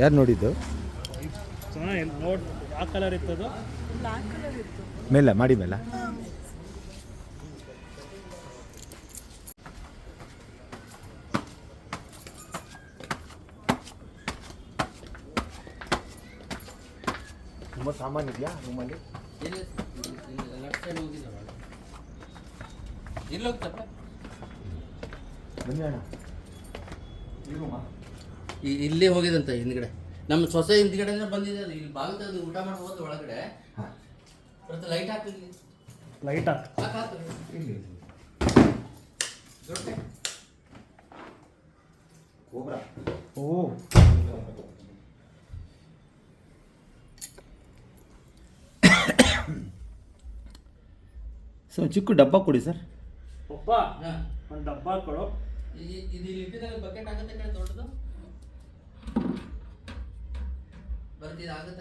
ಯಾರು ನೋಡಿದ್ದು? ಆ ಕಲರ್ ಇತ್ತದು? ಮೇಲ ಮಾಡಿ ಮೇಲ. ತುಂಬ ಸಾಮಾನು ಇದೆಯಾ ರೂಮಲ್ಲಿ ಎಲ್ಲಿ ಲೆಫ್ಟ್ ಸೈಡ್ ಹೋಗಿದ್ದಾರ ಎಲ್ಲಿ ಬನ್ನಿ ಅಣ್ಣ. ಈ ರೂಮಾ ಈ- ಇಲ್ಲೇ ಹೋಗಿದಂತ ಹಿಂದ್ಗಡೆ. ನಮ್ಮ ಸೊಸೆ ಹಿಂದ್ಗಡೆ ಬಂದಿದೆ ಅದು. ಇಲ್ಲಿ ಬಾಗಿಲು ತೆಗೆದು ಊಟ ಮಾಡಿ ಹೋದ ಒಳಗಡೆ. ಮತ್ತೆ ಲೈಟ್ ಹಾಕಿ. ಲೈಟ್ ಹಾಕಿ. ಹಾಕಾತು ಇಲ್ಲಿ. ದೊಡ್ಡ. ಕೋಬ್ರಾ. ಓ. ಸೊ ಚಿಕ್ಕ ಡಬ್ಬ ಕೊಡಿ ಸರ್. ಒಪ್ಪ ಹಾಂ. ಒಂದು ಡಬ್ಬ ಕೊಡು. ಇದು ಇಲ್ಲಿ ಬಕೆಟ್ ಆಗುತ್ತೆ ಕಡೆ ದೊಡ್ಡದು ಬರ್ತಿದ್ದು ಆಗುತ್ತೆ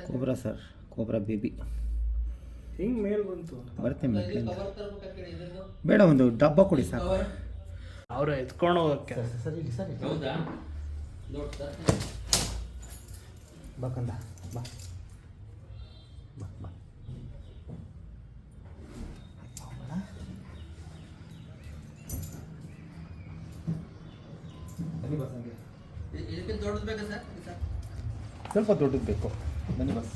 ಕೋಬ್ರಾ ಸರ್ ಕೋಬ್ರಾ ಬೇಬಿ. ಹಿಂಗೆ ಮೇಲ್ ಬಂತು. ಬರ್ತೀನಿ ಇದ್ರದ್ದು? ಬೇಡ ಒಂದು ಡಬ್ಬ ಕೊಡಿ ಸರ್. ಅವರು ಎತ್ಕೊಂಡು ಹೋಗಕ್ಕೆ. ಸರಿ ಇಲ್ಲಿ ಸರ್ ಹೌದಾ? ದೊಡ್ಡ ಬಾ ಬಾ. ಬಾ ಇದಕ್ಕಿಂತ ದೊಡ್ಡದು ಬೇಕಾ ಸರ್? ಸರ್? ಸ್ವಲ್ಪ ದೊಡ್ಡದು ಬೇಕು. ಬನ್ನಿ ಬಸ್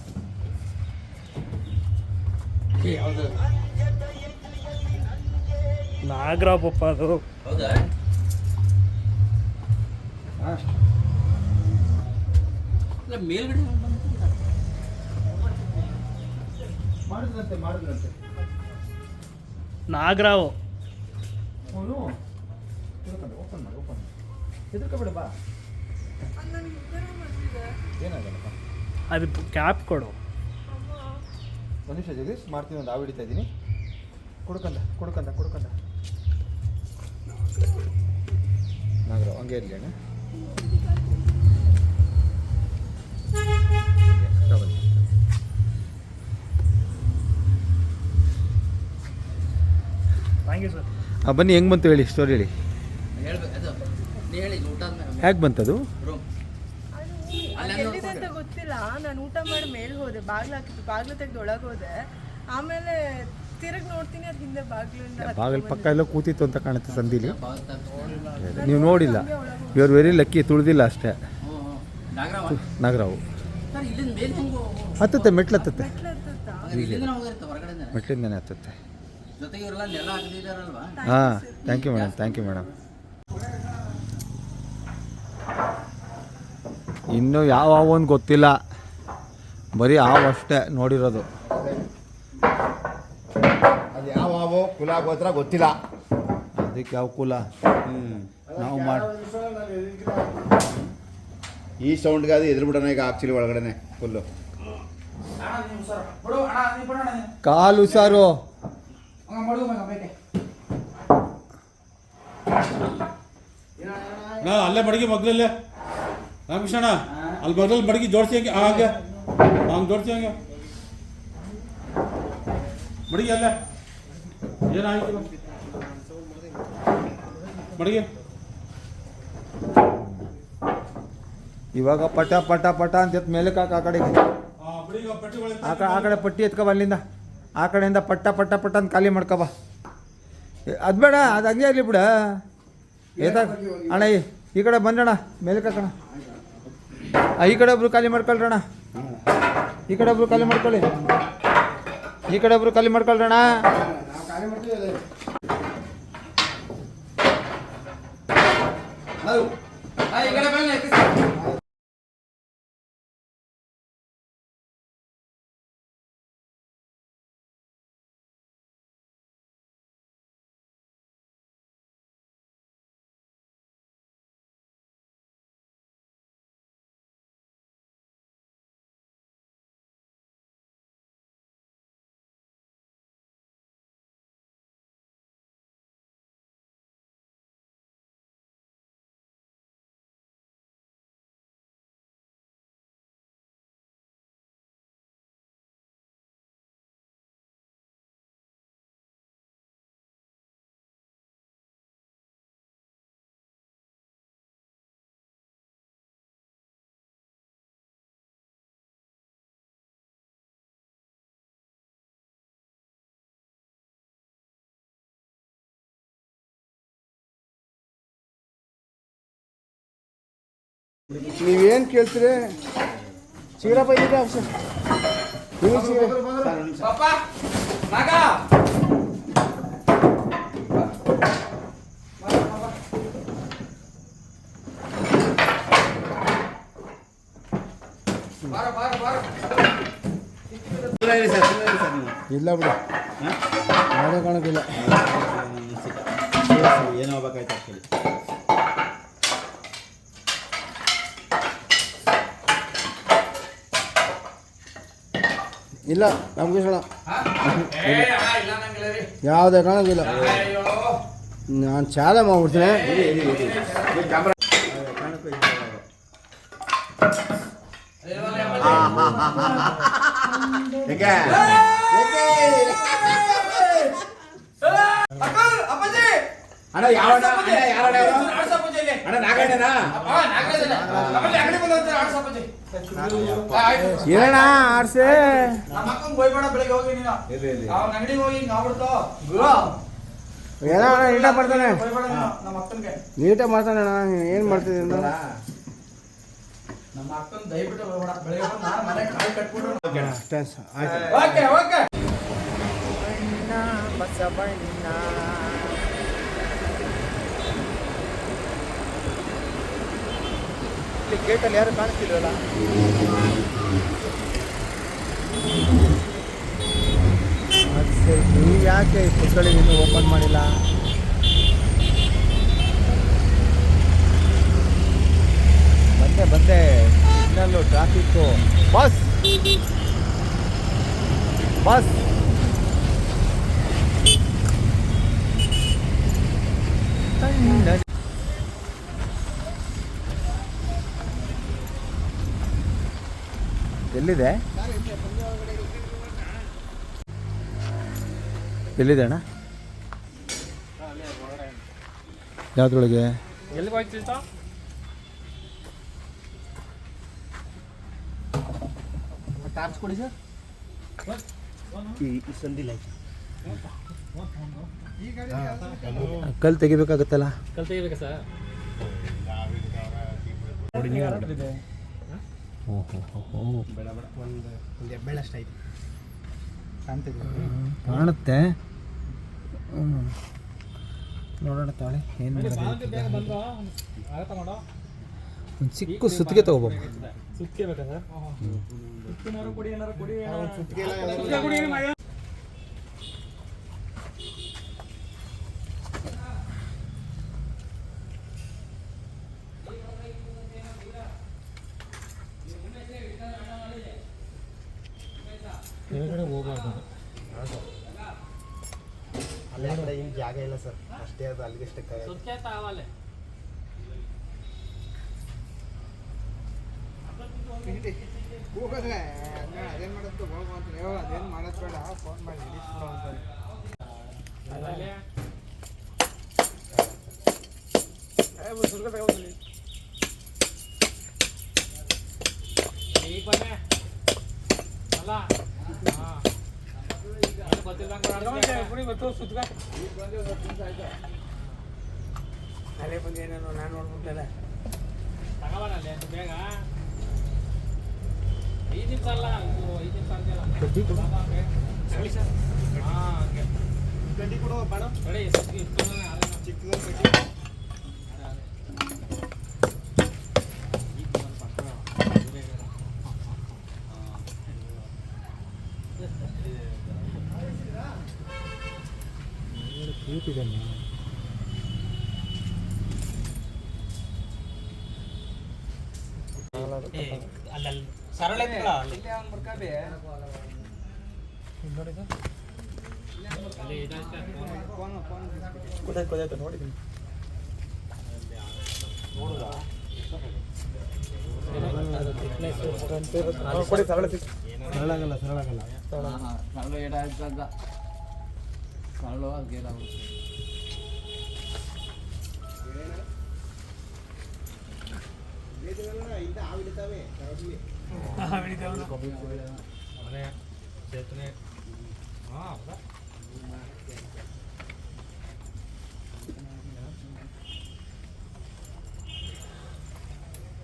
ಯಾವುದು ನಾಗರ ಪಪ್ಪ ಅದು. ಹೌದಾ? ಮೇಲ್ಗಡೆ ಮಾಡಿದ್ರಂತೆ ಮಾಡಿದ್ರಂತೆ. ನಾಗರಾವು. ಓಪನ್ ಮಾಡಿ ಓಪನ್ ಮಾಡಿ. ಬಾ ನನಗೆ ಈ ಥರ ಬಂದಿದೆ ಏನಾಗಲ್ಲಪ್ಪ? ಅದು ಕ್ಯಾಪ್ ಕೊಡು. ಅಮ್ಮ ಒಂದು ನಿಮಿಷ ಜಗದೀಶ್ ಮಾಡ್ತೀನಿ ಒಂದು ಆವು ಹಿಡಿತಾ ಇದ್ದೀನಿ ಕೊಡ್ಕಂದ ಕೊಡ್ಕಂದ ಕೊಡ್ಕಂದ. ನಾಗರ ಹಂಗೆ ಇರಲಿ ಅಣ್ಣ. ಬನ್ನಿ. ಥ್ಯಾಂಕ್ ಯು ಸರ್ ಆ, ಬನ್ನಿ ಹೆಂಗೆ ಬಂತು ಹೇಳಿ ಸ್ಟೋರಿ ಹೇಳಿ. ಹೇಳ್ಬೇಕು ಅದು ನೀ ಹೇಳಿ ಊಟ ಆದ್ಮೇಲೆ ಹೇಗೆ ಬಂತದು ರೂಮ್ ಅದು ಅಲ್ಲ ಅದು ಎಲ್ಲಿದೆ ಅಂತ ಗೊತ್ತಿಲ್ಲ ನಾನು ಊಟ ಮಾಡಿ ಮೇಲೆ ಹೋದೆ ಬಾಗ್ಲು ಹಾಕಿತ್ತು ಬಾಗ್ಲು ತೆಗೆದು ಒಳಗೆ ಹೋದೆ ಆಮೇಲೆ ತಿರುಗಿ ನೋಡ್ತೀನಿ ಅದು ಹಿಂದೆ ಬಾಗ್ಲಿಂದ ಬಾಗಿಲು ಪಕ್ಕ ಎಲ್ಲ ಕೂತಿತ್ತು ಅಂತ ಕಾಣುತ್ತೆ ಸಂದೀಲಿ. ನೀವು ನೋಡಿಲ್ಲ. ಯು ಆರ್ ವೆರಿ ಲಕ್ಕಿ ತುಳಿದಿಲ್ಲ ಅಷ್ಟೇ. ನಗರವು ಹ್ಞೂ ನಾಗರಾವ? ನಾಗರಾವು. ಸರ್ ಇಲ್ಲಿಂದ ಮೇಲೆ ಹೆಂಗೆ ಹತ್ತತ್ತೆ ಮೆಟ್ಲು ಹತ್ತತ್ತೆ. ಮೆಟ್ಲಿಂದನೇ ಹತ್ತತ್ತೆ. ಜೊತೆಗೆ ಇವರೆಲ್ಲ ನೆಲ ಹಾಕಿದಾರಲ್ವಾ ಹಾಂ thank you madam thank you madam ಇನ್ನೂ ಯಾವ ಒಂದು ಗೊತ್ತಿಲ್ಲ. ಬರೀ ಹಾವು ಅಷ್ಟೇ ನೋಡಿರೋದು. ಅದು ಯಾವ ಹಾವು ಕುಲ ಗೋತ್ರ ಗೊತ್ತಿಲ್ಲ. ಅದಕ್ಕೆ ಯಾವ ಕುಲ? ನಾವು ಮಾಡಿ ಈ ಸೌಂಡ್ಗೆ ಅದು ಎದುರು ಬಿಡೋಣ ಈಗ ಆಕ್ಚುಲಿ ಒಳಗಡೆನೆ ಫುಲ್ಲು ಕಾಲು ಹುಷಾರು ನಾ ಅಲ್ಲೇ ಮಡಗಿ ಮಗ್ಲಲ್ಲೇ. ರಾಮಕೃಷ್ಣ ಅಲ್ಲಿ ಮಗ್ಲಲ್ಲಿ ಮಡಗಿ ಜೋಡಿಸಿ ಹಂಗೆ. ಹಂಗೆ ಹಂಗೆ. ಮಡಿಗೆ ಅಲ್ಲ. ಏನಾಯ್ತು? ಮಡಿಗೆ. ಇವಾಗ ಪಟ ಪಟ ಪಟ ಅಂತ ಎತ್ ಮೇಲೆ ಕಾಕ ಆ ಕಡೆ. ಆ, ಕಡೆ ಆ ಕಡೆ ಪಟ್ಟಿ ಎತ್ಕೊ ಅಲ್ಲಿಂದ. ಆ ಕಡೆಯಿಂದ ಪಟ್ಟ ಪಟ್ಟ ಪಟ್ಟ ಅಂತ ಖಾಲಿ ಮಾಡ್ಕೊಬ ಅದು ಬೇಡ ಅದು ಹಂಗೆ ಆಗ್ಲಿ ಬಿಡ. ಏತ ಅಣ್ಣ ಈ- ಕಡೆ ಬಂದಣ್ಣ ಮೇಲೆ ಕಾಕಣ ಈ ಕಡೆ ಒಬ್ರು ಖಾಲಿ ಮಾಡ್ಕೊಳ್ರಣ ಈ ಕಡೆ ಒಬ್ರು ಖಾಲಿ ಮಾಡ್ಕೊಳ್ಳಿ. ಈ ಕಡೆ ಒಬ್ರು ಖಾಲಿ ಮಾಡ್ಕೊಳ್ರಣ ಈ ನೀವೇನು ಕೇಳ್ತೀರಿ ಚಿಗರಪ್ಪ ಇದೆ ನೀವು ಇಲ್ಲ ಬಿಡು ಮಾಡೋ ಕಾಣಕ್ಕಿಲ್ಲ ಏನೋ ಆಗ್ಬೇಕಾಯ್ತು ಇಲ್ಲ ನಮ್ಗೆ ಸಣ ಯಾವುದೇ ಕಾಣೋದಿಲ್ಲ. ನಾನು ಚಾಲ ಮಾಡ್ಬಿಡ್ತೀನಿ. ಯಾಕೆ ಅಣ್ಣ ಯಾವ ಅಣ್ಣ ಯಾವ ಅಣ್ಣ? ನಾಗಣ್ಣನ? ಏನಣ್ಣ ಆರ್ಸೆ? ಏನೋ ಅಣ್ಣ ನೀಟಾಗಿ ಮಾಡ್ತಾನೆ? ನೀಟಾಗಿ ಮಾಡ್ತಾನೆ ಅಣ್ಣ ಏನು ಮಾಡ್ತಿದ್ದೀನಿ ನಾನು? ಅಷ್ಟೇ ಸ- ಆಯ್ತು ಗೇಟಲ್ಲಿ ಯಾರು ಕಾಣಿಸ್ತಿಲ್ವಲ್ಲ? ಯಾಕೆ ಈ ಪುಸ್ತಕಗಳಿಗೆ ಇನ್ನೂ ಓಪನ್ ಮಾಡಿಲ್ಲ? ಬಂದೆ ಬಂದೆ. Signal traffic bus! ಬಸ್! ಎಲ್ಲಿದೆ? ಎಲ್ಲಿದೆ ಅಣ್ಣ? ಯಾವ್ದ್ರೊಳಗೆ? ಕಲ್ ತೆಗಿಬೇಕಾಗತ್ತಲ್ಲ? ಕಲ್ ತೆಗಿಬೇಕಾ ಸರ್? ಕಾಣುತ್ತೆ. ಹ್ಮ್. ನೋಡೋಣ ತಾಳೆ ಏನು ಬಂದು ಆಗತ್ತ ಮಾಡೋ? ಒಂದು ಚಿಕ್ಕ ಸುತ್ತಿಗೆ ತಗೋಬೇಕು ಸುತ್ತಿಗೆ ಬೇಕಾ ಸರ್ ಸುತ್ತಿನಾರು ಕುಡಿ ಏನಾರು ಕುಡಿ ಸುತ್ತಿಗೆ ಕುಡಿ ಮಯ ಕೆಳಗಡೆ ಹೋಗ್ಬಾರ್ದು ಜಾಗ ಇಲ್ಲ ಸರ್. ಅಷ್ಟೇ ಅದು ಅಲ್ಲಿಗಷ್ಟೇ ಸುತ್ಕೆ ತಾವಲೆ ಅದೇನು ಮಾಡುತ್ತೆ ಹೋಗು ಅಂತ ಅದೇನು ಮಾಡೋದು ಬೇಡ ಫೋನ್ ಮಾಡಿ ಈಗ ಬನ್ನಿ ಅಲ್ಲ. ಕುಡಿ ಗೊತ್ತು ಸುತ್ಕ ಅಲ್ಲೇ. ಬಂದೇನೇನೋ ನಾನು ನೋಡ್ಬಿಟ್ಟಲ್ಲ ಬೇಗ ಐದು ನಿಮಿಷ ಅಲ್ಲ ಇದು ಐದು ನಿಮಿಷ ಅಂತೆಲ್ಲ ಹಾಂ ಗಡ್ಡಿ ಕೊಡು ಬೇಡ ಕಡೆ ಎಷ್ಟು ಇಟ್ಕೊಂಡಾನೆ ಅದನ್ನ ಚಿಕ್ಕದೊಂದು ಗಡ್ಡಿ ಅದೇ, ಅದೇ. ಈಗ ಒಂದು ಪಕ್ಕ ಬೇರೆ ಬೇರೆ. ಏ, ಅಲ್ಲಲ್ಲಿ ಸರಳ ನೋಡಿದ್ದೀನಿ ಕೊಡಿ ಸರಳ ಸರಳಾಗಲ್ಲ ಸರಳಾಗಲ್ಲ. ಸರಳು ಏಟಾಯ್ತಂತ ಸರಳು ಅದಕ್ಕೆ ಏನಾಗುತ್ತೆ ಮನೆ ಸೇತುವೆ ಹಾಂ ಹೌದಾ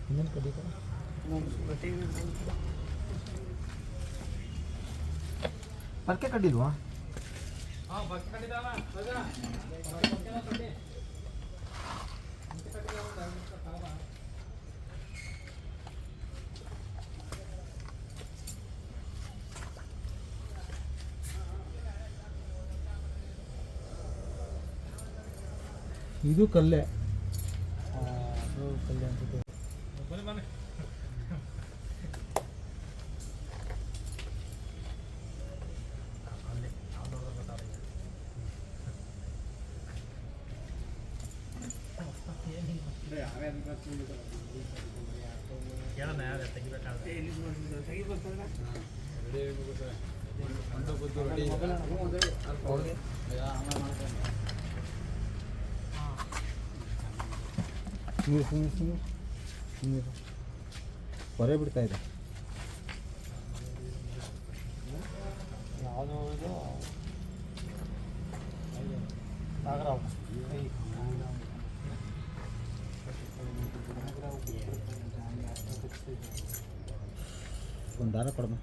ಇನ್ನೊಂದು ಕಡ್ಡಿ ಕೊಡು. ಪರ್ಕೆ ಕಡ್ಡಿಲ್ವಾ ಹಾಂ ಬಸ್ ಕಟ್ಟಿದಾವ ಇದು ಕಲ್ಲೇ. ಅದು ಕಲ್ಲೇ ಅನ್ಸುತ್ತೆ ಬನ್ನಿ ಬನ್ನಿ. ನೀರು ಸುಮ್ಮನೆ ಸುಮ್ಮನೆ ನೀರು ಹೊರೆ ಬಿಡ್ತಾ ಇದು. ಒಂದು ದಾರ ಕೊಡಮ್ಮ.